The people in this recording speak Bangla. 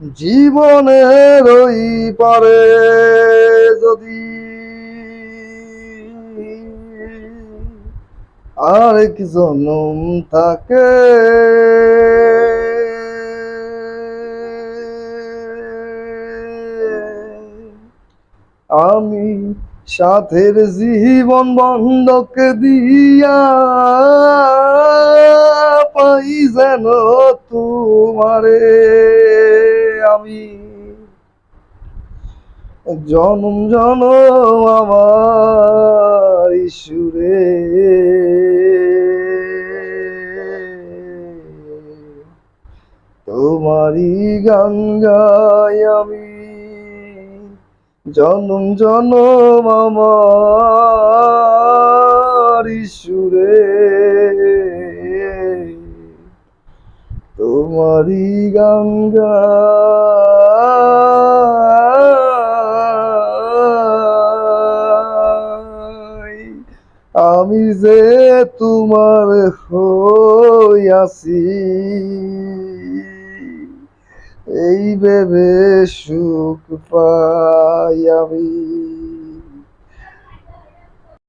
জীবনের ওই পারে যদি আরেক জনম থাকে। আমি সাথের জীবন বন্ধক দিয়া পাই যেন তোমারে। আমি। জনম জনম আমার সুরে তোমারই গান গাই আমি। জনম জনম আমার সুরে তোমারই গান গাই আমি যে তোমার হইয়াছি এই ভেবে সুখ পাই আমি।